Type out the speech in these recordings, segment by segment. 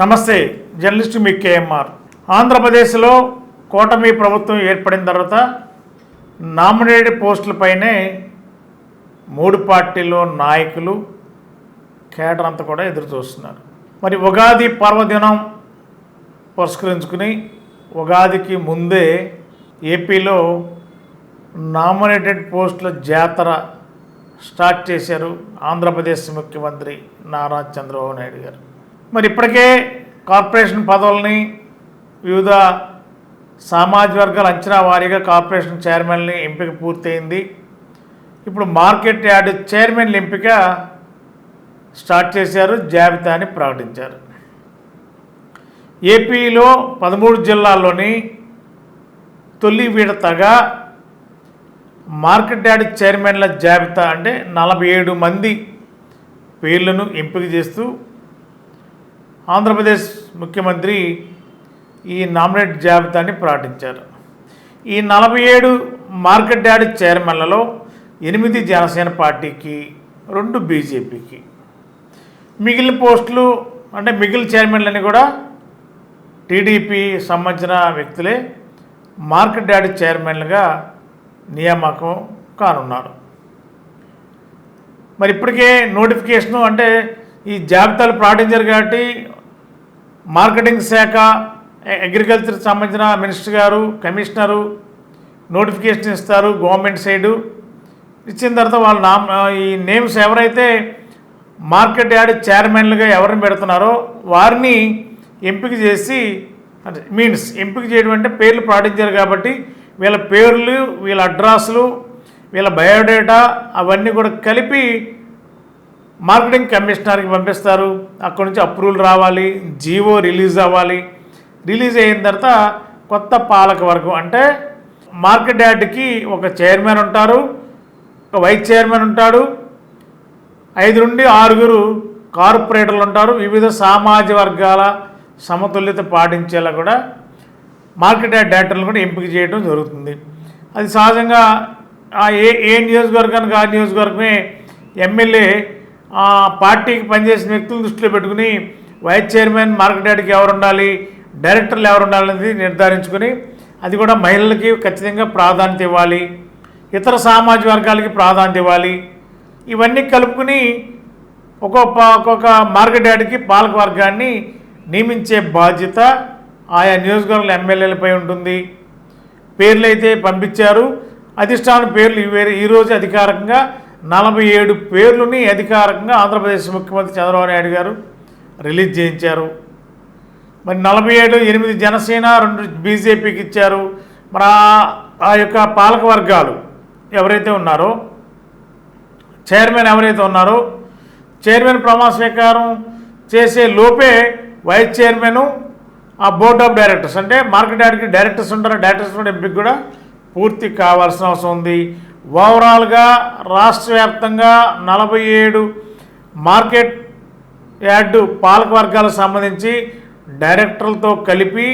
నమస్తే జర్నలిస్ట్ మీ కేఎంఆర్. ఆంధ్రప్రదేశ్లో కూటమి ప్రభుత్వం ఏర్పడిన తర్వాత నామినేటెడ్ పోస్టులపైనే మూడు పార్టీలో నాయకులు కేటర్ అంతా కూడా ఎదురు చూస్తున్నారు. మరి ఉగాది పర్వదినం పురస్కరించుకుని ఉగాదికి ముందే ఏపీలో నామినేటెడ్ పోస్టుల జాతర స్టార్ట్ చేశారు ఆంధ్రప్రదేశ్ ముఖ్యమంత్రి నారా చంద్రబాబు నాయుడు గారు. మరి ఇప్పటికే కార్పొరేషన్ పదవుల్ని వివిధ సామాజిక వర్గాల అంచనా వారీగా కార్పొరేషన్ చైర్మన్ని ఎంపిక పూర్తయింది. ఇప్పుడు మార్కెట్ యార్డ్ చైర్మన్ల ఎంపిక స్టార్ట్ చేశారు జాబితాని ప్రకటించారు. ఏపీలో పదమూడు జిల్లాల్లోని తొలి విడతగా మార్కెట్ యార్డ్ చైర్మన్ల జాబితా అంటే నలభై ఏడు మంది పేర్లను ఎంపిక చేస్తూ ఆంధ్రప్రదేశ్ ముఖ్యమంత్రి ఈ నామినేట్ జాబితాని ప్రకటించారు. ఈ నలభై ఏడు మార్కెట్ యార్డ్ చైర్మన్లలో ఎనిమిది జనసేన పార్టీకి రెండు బీజేపీకి. మిగిలిన పోస్టులు అంటే మిగిలిన చైర్మన్లని కూడా టీడీపీ సంబంధించిన వ్యక్తులే మార్కెట్ యార్డ్ చైర్మన్లుగా నియామకం కానున్నారు. మరి ఇప్పటికే నోటిఫికేషను అంటే ఈ జాబితాలు ప్రకటించారు కాబట్టి మార్కెటింగ్ శాఖ అగ్రికల్చర్ అగ్రికల్చర్కి సంబంధించిన మినిస్టర్ గారు కమిషనరు నోటిఫికేషన్ ఇస్తారు గవర్నమెంట్ సైడు. ఇచ్చిన తర్వాత వాళ్ళ నామ్ ఈ నేమ్స్ ఎవరైతే మార్కెట్ యార్డ్ చైర్మన్లుగా ఎవరిని పెడుతున్నారో వారిని ఎంపిక చేసి మీన్స్ ఎంపిక చేయడం అంటే పేర్లు పాటించారు కాబట్టి వీళ్ళ పేర్లు వీళ్ళ అడ్రస్లు వీళ్ళ బయోడేటా అవన్నీ కూడా కలిపి మార్కెటింగ్ కమిషనర్కి పంపిస్తారు. అక్కడి నుంచి అప్రూవల్ రావాలి జీవో రిలీజ్ అవ్వాలి. రిలీజ్ అయిన తర్వాత కొత్త పాలక వర్గం అంటే మార్కెట్ యార్డ్కి ఒక చైర్మన్ ఉంటారు ఒక వైస్ చైర్మన్ ఉంటాడు ఐదు నుండి ఆరుగురు కార్పొరేటర్లు ఉంటారు వివిధ సామాజిక వర్గాల సమతుల్యత పాటించేలా కూడా మార్కెట్ యార్డ్ డైరెక్టర్లను కూడా ఎంపిక చేయడం జరుగుతుంది. అది సహజంగా ఆ ఏ ఏ నియోజకవర్గానికి ఆ నియోజకవర్గమే ఎమ్మెల్యే పార్టీకి పనిచేసిన వ్యక్తులు దృష్టిలో పెట్టుకుని వైస్ చైర్మన్ మార్కెట్ ఎవరు ఉండాలి డైరెక్టర్లు ఎవరు ఉండాలనేది నిర్ధారించుకొని అది కూడా మహిళలకి ఖచ్చితంగా ప్రాధాన్యత ఇవ్వాలి ఇతర సామాజిక వర్గాలకి ప్రాధాన్యత ఇవ్వాలి. ఇవన్నీ కలుపుకుని ఒక్కొక్క ఒక్కొక్క మార్కెట్ యార్డ్కి పాలక వర్గాన్ని నియమించే బాధ్యత ఆయా నియోజకవర్గాల ఎమ్మెల్యేలపై ఉంటుంది. పేర్లు అయితే పంపించారు. అధిష్టానం పేర్లు ఈరోజు అధికారికంగా నలభై ఏడు పేర్లని అధికారికంగా ఆంధ్రప్రదేశ్ ముఖ్యమంత్రి చంద్రబాబు నాయుడు గారు రిలీజ్ చేయించారు. మరి నలభై ఏడు ఎనిమిది జనసేన రెండు బీజేపీకి ఇచ్చారు. మరి ఆ- యొక్క పాలక వర్గాలు ఎవరైతే ఉన్నారో చైర్మన్ ఎవరైతే ఉన్నారో చైర్మన్ ప్రమాణ స్వీకారం చేసే లోపే వైస్ చైర్మన్ ఆ బోర్డ్ ఆఫ్ డైరెక్టర్స్ అంటే మార్కెట్ డైరెక్టర్స్ ఉంటారు డైరెక్టర్స్ కూడా ఎంపిక కూడా పూర్తి కావాల్సిన అవసరం ఉంది. ఓవరాల్గా రాష్ట్ర వ్యాప్తంగా నలభై ఏడు మార్కెట్ యార్డు పాలక వర్గాలకు సంబంధించి డైరెక్టర్లతో కలిపి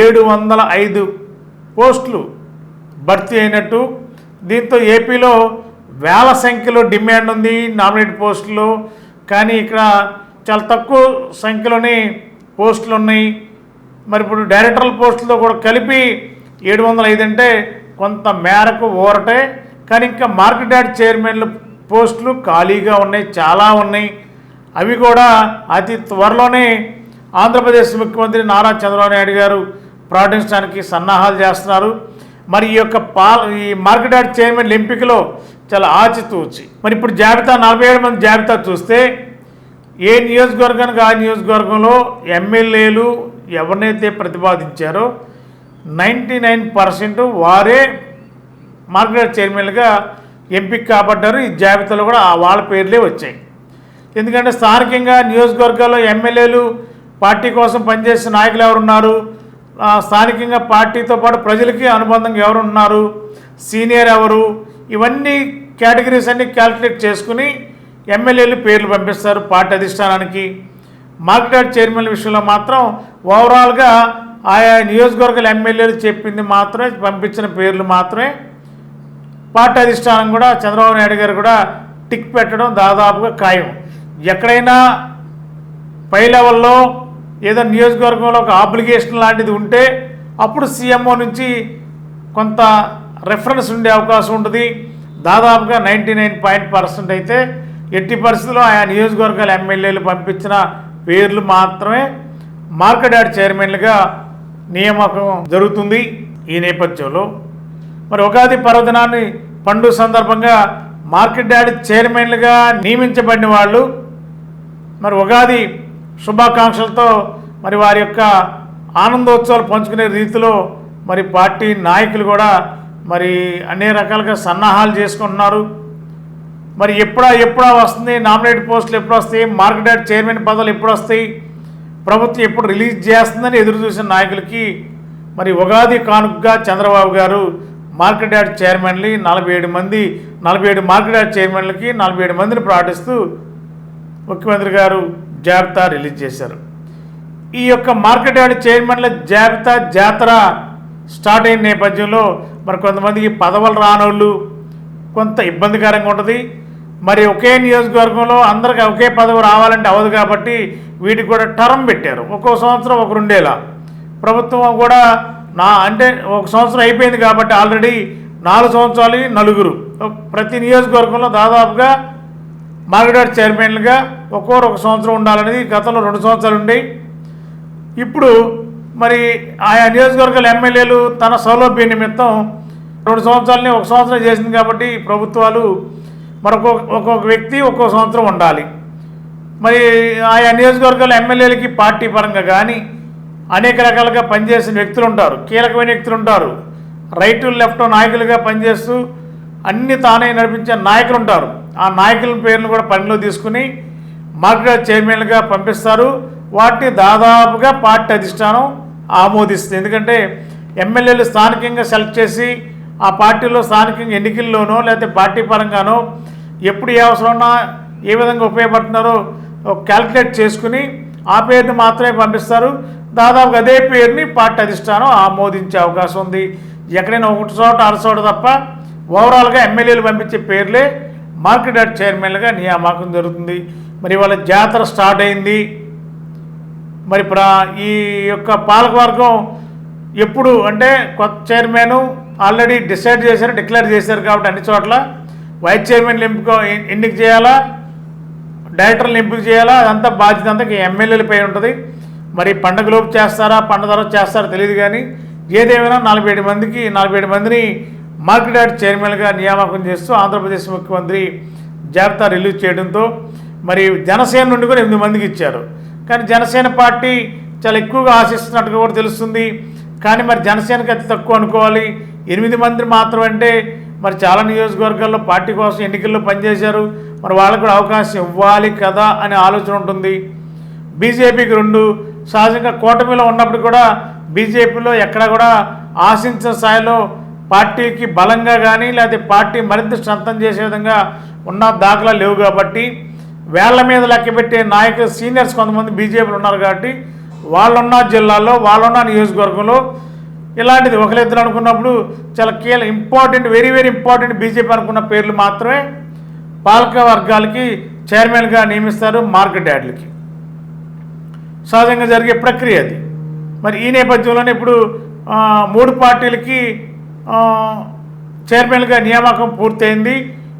ఏడు వందల ఐదు పోస్టులు భర్తీ అయినట్టు. దీంతో ఏపీలో వేల సంఖ్యలో డిమాండ్ ఉంది నామినేట్ పోస్టులు కానీ ఇక్కడ చాలా తక్కువ సంఖ్యలోనే పోస్టులు ఉన్నాయి. మరి ఇప్పుడు డైరెక్టర్ల పోస్టులతో కూడా కలిపి ఏడు వందల ఐదు అంటే కొంత మేరకు ఊరటే కానీ ఇంకా మార్కెట్ యార్డ్ చైర్మన్లు పోస్టులు ఖాళీగా ఉన్నాయి చాలా ఉన్నాయి. అవి కూడా అతి త్వరలోనే ఆంధ్రప్రదేశ్ ముఖ్యమంత్రి నారా చంద్రబాబు నాయుడు గారు ప్రకటించడానికి సన్నాహాలు చేస్తున్నారు. మరి ఈ యొక్క పాల ఈ మార్కెట్ యార్డ్ చైర్మన్ ఎంపికలో చాలా ఆచితూచి. మరి ఇప్పుడు జాబితా నలభై ఏడు మంది జాబితా చూస్తే ఏ నియోజకవర్గానికి ఆ నియోజకవర్గంలో ఎమ్మెల్యేలు ఎవరినైతే ప్రతిపాదించారో నైంటీ నైన్ పర్సెంట్ వారే మార్కెట్ చైర్మన్లుగా ఎంపిక కాబడ్డారు. ఈ జాబితాలో కూడా వాళ్ళ పేర్లే వచ్చాయి. ఎందుకంటే స్థానికంగా నియోజకవర్గాల్లో ఎమ్మెల్యేలు పార్టీ కోసం పనిచేసే నాయకులు ఎవరున్నారు? స్థానికంగా పార్టీతో పాటు ప్రజలకి అనుబంధంగా ఎవరు ఉన్నారు సీనియర్ ఎవరు? ఇవన్నీ కేటగిరీస్ అన్ని క్యాల్కులేట్ చేసుకుని ఎమ్మెల్యేలు పేర్లు పంపిస్తారు పార్టీ అధిష్టానానికి. మార్కెట్ చైర్మన్ విషయంలో మాత్రం ఓవరాల్గా ఆయా నియోజకవర్గాల ఎమ్మెల్యేలు చెప్పింది మాత్రమే పంపించిన పేర్లు మాత్రమే. పార్టీ అధిష్టానం కూడా చంద్రబాబు నాయుడు గారు కూడా టిక్ పెట్టడం దాదాపుగా ఖాయం. ఎక్కడైనా పై లెవెల్లో ఏదో నియోజకవర్గంలో ఒక అప్లికేషన్ లాంటిది ఉంటే అప్పుడు సీఎంఓ నుంచి కొంత రెఫరెన్స్ ఉండే అవకాశం ఉంటుంది. దాదాపుగా నైంటీ నైన్ పాయింట్ పర్సెంట్ అయితే ఎట్టి పరిస్థితుల్లో ఆయా నియోజకవర్గాల ఎమ్మెల్యేలు పంపించిన పేర్లు మాత్రమే. మార్కెట్ యార్డ్ చైర్మన్లుగా నియామకం జరుగుతుంది ఈ నేపథ్యంలో. మరి ఉగాది పర్వదినాన్ని పండుగ సందర్భంగా మార్కెట్ యార్డ్ చైర్మన్లుగా నియమించబడిన వాళ్ళు మరి ఉగాది శుభాకాంక్షలతో మరి వారి యొక్క ఆనందోత్సవాలు పంచుకునే రీతిలో మరి పార్టీ నాయకులు కూడా మరి అన్ని రకాలుగా సన్నాహాలు చేసుకుంటున్నారు. మరి ఎప్పుడా ఎప్పుడా వస్తుంది నామినేట్ పోస్టులు ఎప్పుడు వస్తాయి మార్కెట్ యార్డ్ చైర్మన్ పదవులు ఎప్పుడు వస్తాయి ప్రభుత్వం ఎప్పుడు రిలీజ్ చేస్తుందని ఎదురు చూసిన నాయకులకి మరి ఉగాది కానుకగా చంద్రబాబు గారు మార్కెట్ యార్డ్ చైర్మన్లు నలభై ఏడు మంది నలభై ఏడు మార్కెట్ యార్డ్ చైర్మన్లకి నలభై ఏడు మందిని ప్రకటిస్తూ ముఖ్యమంత్రి గారు జాబితా రిలీజ్ చేశారు. ఈ యొక్క మార్కెట్ యార్డ్ చైర్మన్ల జాబితా జాతర స్టార్ట్ అయిన నేపథ్యంలో మరి కొంతమందికి పదవులు రానోళ్ళు కొంత ఇబ్బందికరంగా ఉంటుంది. మరి ఒకే నియోజకవర్గంలో అందరికీ ఒకే పదవి రావాలంటే అవ్వదు కాబట్టి వీటికి కూడా టర్మ్ పెట్టారు. ఒక్కో సంవత్సరం ఒక రెండేలా. ప్రభుత్వం కూడా నా అంటే ఒక సంవత్సరం అయిపోయింది కాబట్టి ఆల్రెడీ నాలుగు సంవత్సరాలు నలుగురు. ప్రతి నియోజకవర్గంలో దాదాపుగా మార్కెట్ చైర్మన్లుగా ఒక్కొరు ఒక సంవత్సరం ఉండాలనేది గతంలో రెండు సంవత్సరాలు ఉండే. ఇప్పుడు మరి ఆయా నియోజకవర్గాల ఎమ్మెల్యేలు తన సౌలభ్య నిమిత్తం రెండు సంవత్సరాలని ఒక సంవత్సరం చేసింది కాబట్టి ప్రభుత్వాలు మరొక ఒక్కొక్క వ్యక్తి ఒక్కో సంవత్సరం ఉండాలి. మరి ఆయా నియోజకవర్గాల ఎమ్మెల్యేలకి పార్టీ పరంగా కానీ అనేక రకాలుగా పనిచేసిన వ్యక్తులు ఉంటారు. కీలకమైన వ్యక్తులు ఉంటారు. రైట్ లెఫ్ట్ నాయకులుగా పనిచేస్తూ అన్ని తానే నడిపించే నాయకులు ఉంటారు. ఆ నాయకుల పేర్లు కూడా పనిలో తీసుకుని మార్కెట్ చైర్మన్లుగా పంపిస్తారు. వాటిని దాదాపుగా పార్టీ అధిష్టానం ఆమోదిస్తుంది. ఎందుకంటే ఎమ్మెల్యేలు స్థానికంగా సెలెక్ట్ చేసి ఆ పార్టీలో స్థానికంగా ఎన్నికల్లోనో లేకపోతే పార్టీ పరంగానో ఎప్పుడు ఏ అవసరం ఏ విధంగా ఉపయోగపడుతున్నారో క్యాల్కులేట్ చేసుకుని ఆ పేరుని మాత్రమే పంపిస్తారు. దాదాపు అదే పేరుని పార్టీ అధిష్టానం ఆమోదించే అవకాశం ఉంది. ఎక్కడైనా ఒకటి చోట అరచోట తప్ప ఓవరాల్గా ఎమ్మెల్యేలు పంపించే పేర్లే మార్కెట్ యార్డ్ చైర్మన్లుగా నియామకం జరుగుతుంది. మరి వాళ్ళ జాతర స్టార్ట్ అయింది. మరి ప్రా ఈ యొక్క పాలకవర్గం ఎప్పుడు అంటే కొత్త చైర్మన్ ఆల్రెడీ డిసైడ్ చేశారు డిక్లేర్ చేశారు కాబట్టి అన్ని చోట్ల వైస్ చైర్మన్ ఎంపిక ఎన్నిక చేయాలా డైరెక్టర్లు ఎంపిక చేయాలా అదంతా బాధ్యత అంతా ఎమ్మెల్యేలపై ఉంటుంది. మరి పండగలోపు చేస్తారా పండగ తర్వాత చేస్తారా తెలియదు కానీ ఏదేమైనా నలభై ఏడు మందికి నలభై ఏడు మందిని మార్కెట్ యార్డ్ చైర్మన్గా నియామకం చేస్తూ ఆంధ్రప్రదేశ్ ముఖ్యమంత్రి జాబితా రిలీజ్ చేయడంతో మరి జనసేన నుండి కూడా ఎనిమిది మందికి ఇచ్చారు. కానీ జనసేన పార్టీ చాలా ఎక్కువగా ఆశిస్తున్నట్టుగా కూడా తెలుస్తుంది. కానీ మరి జనసేనకి అతి తక్కువ అనుకోవాలి. ఎనిమిది మంది మాత్రం అంటే మరి చాలా నియోజకవర్గాల్లో పార్టీ కోసం ఎన్నికల్లో పనిచేశారు. మరి వాళ్ళకు కూడా అవకాశం ఇవ్వాలి కదా అనే ఆలోచన ఉంటుంది. బీజేపీకి రెండు సహజంగా కూటమిలో ఉన్నప్పుడు కూడా బీజేపీలో ఎక్కడ కూడా ఆశించిన స్థాయిలో పార్టీకి బలంగా కానీ లేకపోతే పార్టీ మరింత సంతం చేసే విధంగా ఉన్న దాఖలా లేవు కాబట్టి వేళ్ళ మీద లెక్కబెట్టే నాయకులు సీనియర్స్ కొంతమంది బీజేపీలు ఉన్నారు కాబట్టి వాళ్ళున్న జిల్లాలో వాళ్ళున్న నియోజకవర్గంలో ఇలాంటిది ఒకరిద్దరు అనుకున్నప్పుడు చాలా కీలక important very very important BJP అనుకున్న పేర్లు మాత్రమే పాలక వర్గాలకి చైర్మన్గా నియమిస్తారు మార్కెట్ యార్డ్లకి సహజంగా జరిగే ప్రక్రియ అది. మరి ఈ నేపథ్యంలోనే ఇప్పుడు మూడు పార్టీలకి చైర్మన్గా నియామకం పూర్తయింది.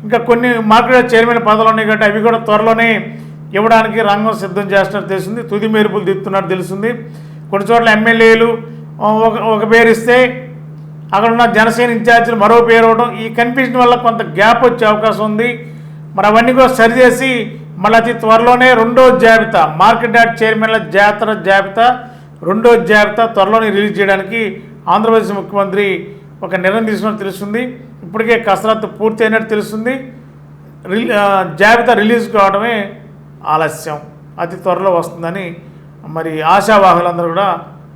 ఇంకా కొన్ని మార్కెట్ చైర్మన్ పదవులు ఉన్నాయి కాబట్టి అవి కూడా త్వరలోనే ఇవ్వడానికి రంగం సిద్ధం చేస్తున్నట్టు తెలిసింది తుది మెరుపులు దిద్దుతున్నట్టు తెలిసింది కొన్ని చోట్ల ఎమ్మెల్యేలు ఒక ఒక పేరు ఇస్తే అక్కడ ఉన్న జనసేన ఇన్ఛార్జీలు మరో పేరు అవడం ఈ కన్ఫ్యూజన్ వల్ల కొంత గ్యాప్ వచ్చే అవకాశం ఉంది. మరి అవన్నీ కూడా సరిచేసి మళ్ళీ అతి త్వరలోనే రెండో జాబితా మార్కెట్ యార్డ్ చైర్మన్ల జాతర జాబితా రెండో జాబితా త్వరలోనే రిలీజ్ చేయడానికి ఆంధ్రప్రదేశ్ ముఖ్యమంత్రి ఒక నిర్ణయం తీసుకున్నట్టు తెలుస్తుంది. ఇప్పటికే కసరత్తు పూర్తి అయినట్టు తెలుస్తుంది. రిలీ జాబితా రిలీజ్ కావడమే ఆలస్యం. అతి త్వరలో వస్తుందని మరి ఆశావాహులందరూ కూడా